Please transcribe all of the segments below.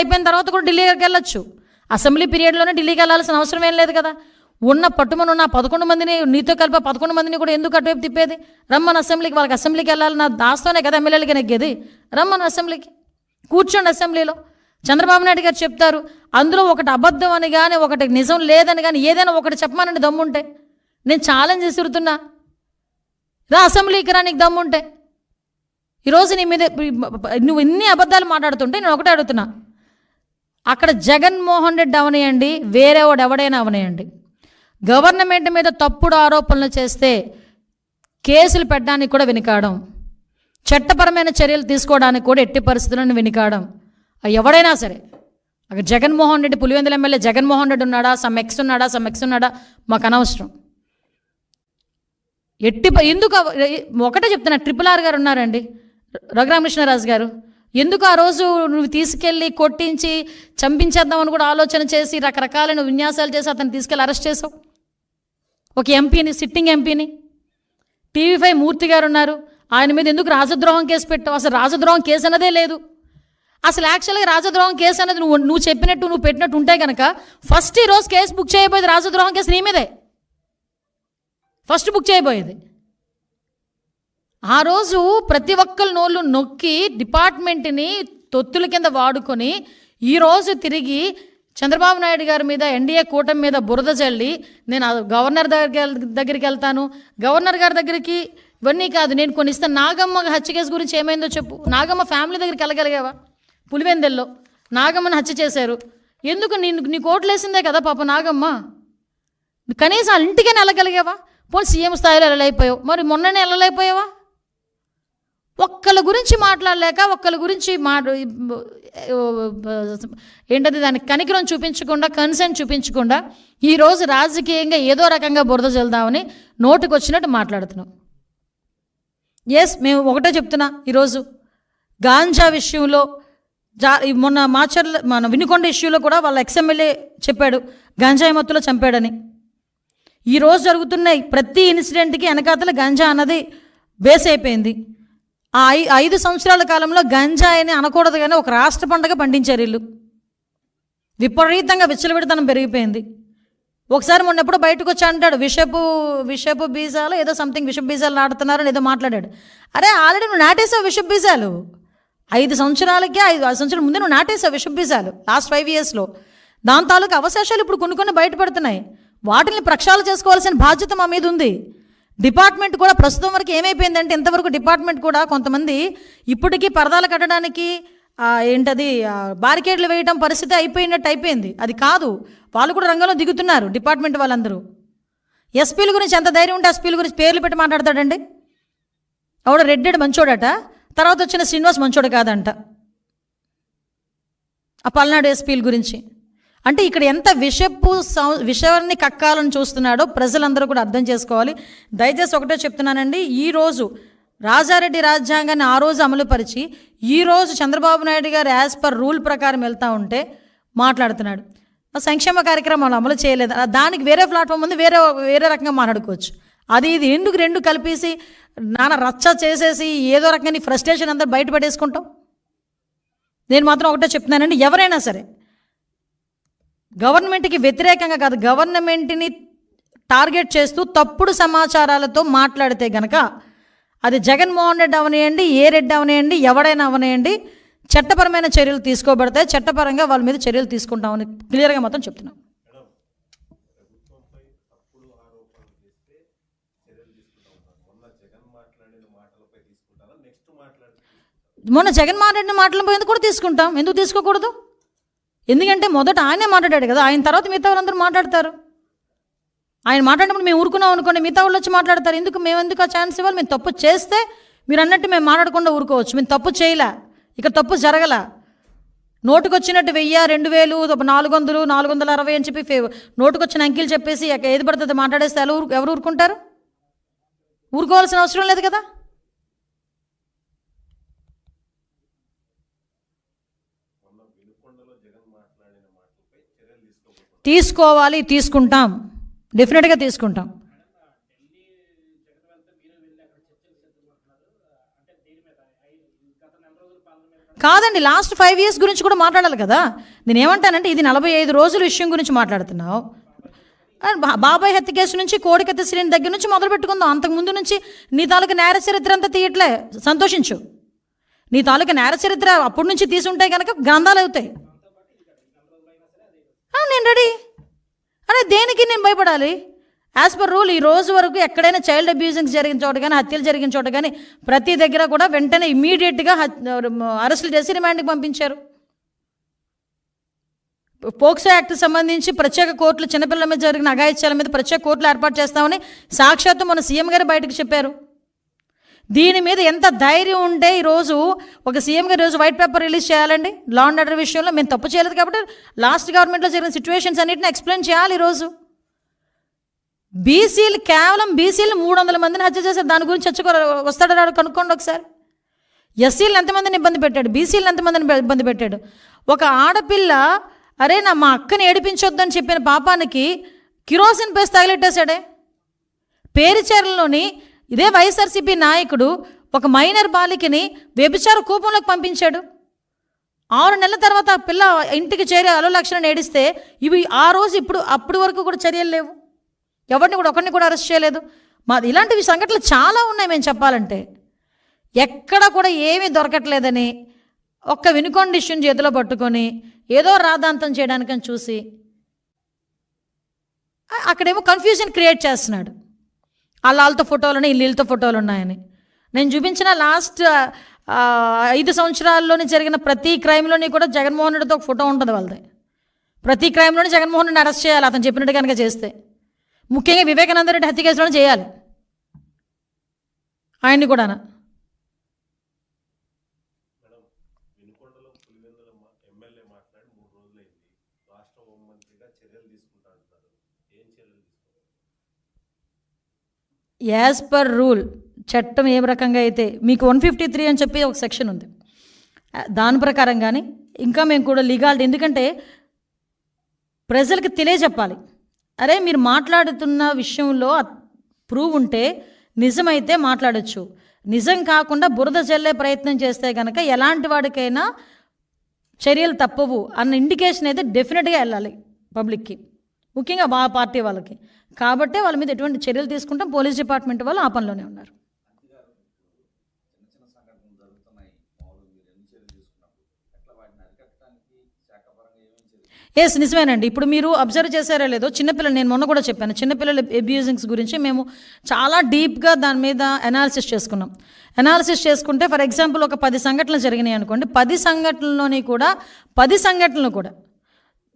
అయిపోయిన తర్వాత కూడా ఢిల్లీకి వెళ్ళొచ్చు. అసెంబ్లీ పీరియడ్లోనే ఢిల్లీకి వెళ్ళాల్సిన అవసరం ఏం లేదు కదా. ఉన్న పట్టుమను ఉన్న పదకొండు మందిని నీతో కలిపి పదకొండు మందిని కూడా ఎందుకు అటువైపు తిప్పేది? రమ్మని అసెంబ్లీకి వాళ్ళకి అసెంబ్లీకి వెళ్ళాలి. నా దాస్తోనే కదా ఎమ్మెల్యేలకి నెగ్గేది. రమ్మని అసెంబ్లీకి. కూర్చోండి అసెంబ్లీలో. చంద్రబాబు నాయుడు గారు చెప్తారు అందులో ఒకటి అబద్ధం అని కానీ ఒకటి నిజం లేదని కానీ ఏదైనా ఒకటి చెప్పమానండి దమ్ముంటే. నేను ఛాలెంజ్ విసురుతున్నా రా అసెంబ్లీకి రా నీకు దమ్ముంటే. ఈరోజు నీ మీద నువ్వు ఇన్ని అబద్ధాలు మాట్లాడుతుంటే నేను ఒకటే అడుగుతున్నా. అక్కడ జగన్మోహన్ రెడ్డి అవనేయండి వేరే వాడు ఎవడైనా అవనేయండి. గవర్నమెంట్ మీద తప్పుడు ఆరోపణలు చేస్తే కేసులు పెట్టడానికి కూడా వెనుకాడం. చట్టపరమైన చర్యలు తీసుకోవడానికి కూడా ఎట్టి పరిస్థితులను వెనుకాడం. అది ఎవడైనా సరే అక్కడ జగన్మోహన్ రెడ్డి పులివెందుల ఎమ్మెల్యే జగన్మోహన్ రెడ్డి ఉన్నాడా సమ్ ఎక్స్ ఉన్నాడా సమ్ ఎక్స్ ఉన్నాడా మాకు అనవసరం. ఎట్టి ఎందుకు ఒకటే చెప్తున్నా ట్రిపుల్ ఆర్ గారు ఉన్నారండి. రఘురామకృష్ణరాజు గారు. ఎందుకు ఆ రోజు నువ్వు తీసుకెళ్ళి కొట్టించి చంపించేద్దామని కూడా ఆలోచన చేసి రకరకాలైన విన్యాసాలు చేసి అతను తీసుకెళ్ళి అరెస్ట్ చేసావు ఒక ఎంపీని సిట్టింగ్ ఎంపీని. టీవీ ఫైవ్ మూర్తి గారు ఉన్నారు. ఆయన మీద ఎందుకు రాజద్రోహం కేసు పెట్టావు? అసలు రాజద్రోహం కేసు అన్నదే లేదు. అసలు యాక్చువల్గా రాజద్రోహం కేసు అనేది నువ్వు నువ్వు చెప్పినట్టు నువ్వు పెట్టినట్టు ఉంటే కనుక ఫస్ట్ ఈ రోజు కేసు బుక్ చేయబోయేది రాజద్రోహం కేసు నీ మీదే. ఫస్ట్ బుక్ చేయబోయేది. ఆ రోజు ప్రతి ఒక్కరి నోళ్ళు నొక్కి డిపార్ట్మెంట్ని తొత్తుల కింద వాడుకొని ఈరోజు తిరిగి చంద్రబాబు నాయుడు గారి మీద ఎన్డీఏ కూటమి మీద బురద చల్లి నేను గవర్నర్ దగ్గర దగ్గరికి వెళ్తాను. గవర్నర్ గారి దగ్గరికి ఇవన్నీ కాదు నేను కొన్ని ఇస్తాను నాగమ్మ హత్య కేసు గురించి ఏమైందో చెప్పు. నాగమ్మ ఫ్యామిలీ దగ్గరికి వెళ్ళగలిగావా? పులివెందెల్లో. నాగమ్మని హత్య చేశారు. ఎందుకు నేను నీ కోట్లు వేసిందే కదా పాప నాగమ్మ? కనీసం వాళ్ళ ఇంటికైనా వెళ్ళగలిగావా? పోనీ సీఎం స్థాయిలో వెళ్ళలేకపోయావు. మరి మొన్ననే వెళ్ళలేకపోయావా? ఒక్కళ్ళ గురించి మాట్లాడలేక ఒక్కళ్ళ గురించి మా ఏంటది దానికి కనికరం చూపించకుండా కన్సర్న్ చూపించకుండా ఈరోజు రాజకీయంగా ఏదో రకంగా బురద చల్దామని నోటికి వచ్చినట్టు మాట్లాడుతున్నాం. ఎస్ మేము ఒకటే చెప్తున్నా ఈరోజు గాంజా విషయంలో జా మొన్న మాచర్ల మన వినుకొండ ఇష్యూలో కూడా వాళ్ళ ఎక్స్ఎమ్మెల్యే చెప్పాడు గాంజాయి మత్తులో చంపాడని. ఈరోజు జరుగుతున్న ప్రతి ఇన్సిడెంట్కి వెనకాతల గంజా అన్నది బేస్ అయిపోయింది. ఆ ఐ ఐదు సంవత్సరాల కాలంలో గంజాయిని అనకూడదు కానీ ఒక రాష్ట్ర పండగ పండించారు వీళ్ళు. విపరీతంగా విచ్చలవిడితనం పెరిగిపోయింది. ఒకసారి మొన్న ఎప్పుడో బయటకు వచ్చి అంటాడు విషపు విషపు బీజాలు ఏదో సంథింగ్ విషపు బీజాలు నాటుతున్నారని ఏదో మాట్లాడాడు. అరే ఆల్రెడీ నువ్వు నాటేసావు విషపు బీజాలు. ఐదు సంవత్సరాలకే ఐదు ఐదు సంవత్సరాల ముందే నువ్వు నాటేసావు విషపు బీజాలు లాస్ట్ ఫైవ్ ఇయర్స్లో దాని తాలూకు అవశేషాలు ఇప్పుడు కొన్ని కొన్ని బయటపడుతున్నాయి. వాటిని ప్రక్షాళన చేసుకోవాల్సిన బాధ్యత మా మీద ఉంది. డిపార్ట్మెంట్ కూడా ప్రస్తుతం వరకు ఏమైపోయిందంటే ఇంతవరకు డిపార్ట్మెంట్ కూడా కొంతమంది ఇప్పటికీ పరదాలు కట్టడానికి ఏంటది బారికేడ్లు వేయడం పరిస్థితి అయిపోయినట్టు అయిపోయింది. అది కాదు వాళ్ళు కూడా రంగంలో దిగుతున్నారు డిపార్ట్మెంట్ వాళ్ళందరూ. ఎస్పీల గురించి ఎంత ధైర్యం ఉంటే ఎస్పీల గురించి పేర్లు పెట్టి మాట్లాడతాడండి? ఆవిడ రెడ్డెడ్ మంచోడట తర్వాత వచ్చిన శ్రీనివాస్ మంచోడు కాదంట. ఆ పల్నాడు ఎస్పీల గురించి. అంటే ఇక్కడ ఎంత విషపు సం- విషయాన్ని కక్కాలని చూస్తున్నాడో ప్రజలందరూ కూడా అర్థం చేసుకోవాలి. దయచేసి ఒకటే చెప్తున్నానండి ఈరోజు రాజారెడ్డి రాజ్యాంగాన్ని ఆ రోజు అమలుపరిచి ఈ రోజు చంద్రబాబు నాయుడు గారు యాజ్ పర్ రూల్ ప్రకారం వెళ్తూ ఉంటే మాట్లాడుతున్నాడు. ఆ సంక్షేమ కార్యక్రమాలు అమలు చేయలేదు. దానికి వేరే ప్లాట్ఫామ్ ఉంది వేరే వేరే రకంగా మాట్లాడుకోవచ్చు. అది ఇది ఎందుకు రెండు కలిపేసి నాన్న రచ్చ చేసేసి ఏదో రకంగా నీ ఫ్రస్ట్రేషన్ అంతా బయటపడేసుకుంటాం నేను మాత్రం ఒకటే చెప్తున్నానండి ఎవరైనా సరే గవర్నమెంట్కి వ్యతిరేకంగా కాదు గవర్నమెంట్ని టార్గెట్ చేస్తూ తప్పుడు సమాచారాలతో మాట్లాడితే గనక అది జగన్మోహన్ రెడ్డి అవనేయండి ఏ రెడ్డి అవనేయండి ఎవడైనా అవనేయండి చట్టపరమైన చర్యలు తీసుకోబడతాయి చట్టపరంగా వాళ్ళ మీద చర్యలు తీసుకుంటామని క్లియర్గా మొత్తం చెప్తున్నాం. మొన్న జగన్మోహన్ రెడ్డి మాటల పోయింది కూడా తీసుకుంటాం. ఎందుకు తీసుకోకూడదు? ఎందుకంటే మొదట ఆయనే మాట్లాడాడు కదా ఆయన తర్వాత మిగతా వాళ్ళందరూ మాట్లాడతారు. ఆయన మాట్లాడినప్పుడు మేము ఊరుకున్నాం అనుకోండి మిగతా వాళ్ళు వచ్చి మాట్లాడతారు. ఎందుకు మేము ఎందుకు ఆ ఛాన్స్ ఇవ్వాలి? మేము తప్పు చేస్తే మీరు అన్నట్టు మేము మాట్లాడకుండా ఊరుకోవచ్చు. మేము తప్పు చేయలే. ఇక తప్పు జరగల. నోటుకొచ్చినట్టు వెయ్య వెయ్యి రెండు వేలు నాలుగు వందలు నాలుగు వందల అరవై అని చెప్పి నోటుకొచ్చిన అంకిల్ వచ్చిన చెప్పేసి ఎక్క- ఏది పడుతుంది? మాట్లాడేస్తే ఎలా ఊరు ఎవరు ఊరుకుంటారు? ఊరుకోవాల్సిన అవసరం లేదు కదా? తీసుకోవాలి తీసుకుంటాం. డెఫినెట్గా తీసుకుంటాం. కాదండి లాస్ట్ ఫైవ్ ఇయర్స్ గురించి కూడా మాట్లాడాలి కదా. నేను ఏమంటానంటే ఇది నలభై ఐదు రోజుల విషయం గురించి మాట్లాడుతున్నావు. బా- బాబాయ్ హత్య కేసు నుంచి కోడికత్త శ్రేణి దగ్గర నుంచి మొదలు పెట్టుకుందాం. అంతకు ముందు నుంచి నీ తాలూకా నేర చరిత్ర అంతా తీయట్లే. సంతోషించు. నీ తాలూకా నేర చరిత్ర అప్పటి నుంచి తీసుంటే కనుక గ్రంథాలు అవుతాయి. నేను రెడీ. అరే దేనికి నేను భయపడాలి? యాజ్ పర్ రూల్ ఈ రోజు వరకు ఎక్కడైనా చైల్డ్ అబ్యూజింగ్ జరిగిన చోట కానీ హత్యలు జరిగిన చోట కానీ ప్రతి దగ్గర కూడా వెంటనే ఇమీడియట్గా అరెస్టులు చేసి రిమాండ్కి పంపించారు. పోక్సో యాక్ట్ సంబంధించి ప్రత్యేక కోర్టులు చిన్నపిల్లల మీద జరిగిన అఘాయిత్యాల మీద ప్రత్యేక కోర్టులు ఏర్పాటు చేస్తామని సాక్షాత్తు మన సీఎం గారు బయటకు చెప్పారు. దీని మీద ఎంత ధైర్యం ఉంటే ఈరోజు ఒక సీఎంగా రోజు ఈరోజు వైట్ పేపర్ రిలీజ్ చేయాలండి. లా అండ్ ఆర్డర్ విషయంలో మేము తప్పు చేయలేదు కాబట్టి లాస్ట్ గవర్నమెంట్లో జరిగిన సిచ్యువేషన్స్ అన్నింటిని ఎక్స్ప్లెయిన్ చేయాలి ఈరోజు బీసీలు కేవలం బీసీలు మూడు వందల మందిని హత్య చేశారు. దాని గురించి చచ్చుకో వస్తాడు రాడు కనుక్కోండి ఒకసారి. ఎస్సీలను ఎంతమందిని ఇబ్బంది పెట్టాడు? బీసీలను ఎంతమందిని ఇబ్బంది పెట్టాడు? ఒక ఆడపిల్ల అరే నా మా అక్కని ఏడిపించొద్దని చెప్పిన పాపానికి కిరోసిన్ పేస్ తగిలెట్టేశాడే. పేరుచేరలోని ఇదే వైఎస్ఆర్సీపీ నాయకుడు ఒక మైనర్ బాలికని వ్యభిచార కూపంలోకి పంపించాడు. ఆరు నెలల తర్వాత ఆ పిల్ల ఇంటికి చేరి అలలక్షణం ఏడిస్తే ఇవి ఆ రోజు ఇప్పుడు అప్పటి వరకు కూడా చర్యలు లేవు. ఎవరిని కూడా ఒకరిని కూడా అరెస్ట్ చేయలేదు. మాది ఇలాంటివి సంఘటనలు చాలా ఉన్నాయి మేము చెప్పాలంటే. ఎక్కడ కూడా ఏమీ దొరకట్లేదని ఒక్క వినుకొండ ఇష్యూని చేతిలో పట్టుకొని ఏదో రాదాంతం చేయడానికని చూసి అక్కడేమో కన్ఫ్యూజన్ క్రియేట్ చేస్తున్నాడు. అల్లాలతో ఫోటోలు ఉన్నాయి ఇల్లీలతో ఫోటోలు ఉన్నాయని నేను చూపించిన లాస్ట్ ఐదు సంవత్సరాల్లోని జరిగిన ప్రతి క్రైమ్లోని కూడా జగన్మోహన్ రెడ్డితో ఒక ఫోటో ఉంటుంది వాళ్ళది. ప్రతి క్రైమ్లోని జగన్మోహన్ రెడ్డిని అరెస్ట్ చేయాలి అతను చెప్పినట్టు కనుక చేస్తే. ముఖ్యంగా వివేకానంద రెడ్డి హత్య కేసులోనే చేయాలి. ఆయన్ని కూడా వినుకొండలో పులివెందుల మా- ఎమ్మెల్యే మాట్లాడి మూడు రోజులైంది రాష్ట్ర హోంమంత్రిగా చర్యలు తీసుకుంటా అంటున్నారు ఏం చర్యలు తీసుకుంటారు యాజ్ పర్ రూల్ చట్టం ఏ రకంగా అయితే మీకు వన్ ఫిఫ్టీ త్రీ అని చెప్పి ఒక సెక్షన్ ఉంది. దాని ప్రకారం కానీ ఇంకా మేము కూడా లీగాలిటీ ఎందుకంటే ప్రజలకు తెలియజెప్పాలి. అరే మీరు మాట్లాడుతున్న విషయంలో ప్రూవ్ ఉంటే నిజమైతే మాట్లాడొచ్చు. నిజం కాకుండా బురద చల్లే ప్రయత్నం చేస్తే కనుక ఎలాంటి వాడికైనా చర్యలు తప్పవు అన్న ఇండికేషన్ అయితే డెఫినెట్గా వెళ్ళాలి పబ్లిక్కి ముఖ్యంగా మా పార్టీ వాళ్ళకి. కాబట్టే వాళ్ళ మీద ఎటువంటి చర్యలు తీసుకుంటాం. పోలీస్ డిపార్ట్మెంట్ వాళ్ళు ఆ పనిలోనే ఉన్నారు. ఎస్ నిజమేనండి. ఇప్పుడు మీరు అబ్జర్వ్ చేశారో లేదో చిన్నపిల్లలు నేను మొన్న కూడా చెప్పాను. చిన్నపిల్లల అబ్యూజింగ్స్ గురించి మేము చాలా డీప్గా దాని మీద అనాలిసిస్ చేసుకున్నాం. అనాలిసిస్ చేసుకుంటే ఫర్ ఎగ్జాంపుల్ ఒక పది సంఘటనలు జరిగినాయి అనుకోండి. పది సంఘటనలోని కూడా పది సంఘటనలు కూడా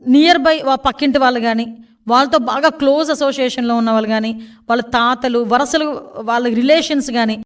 నియర్ బై పక్కింటి వాళ్ళు కానీ వాళ్ళతో బాగా క్లోజ్ అసోసియేషన్లో ఉన్న వాళ్ళు కానీ వాళ్ళ తాతలు వరసలు వాళ్ళ రిలేషన్స్ కానీ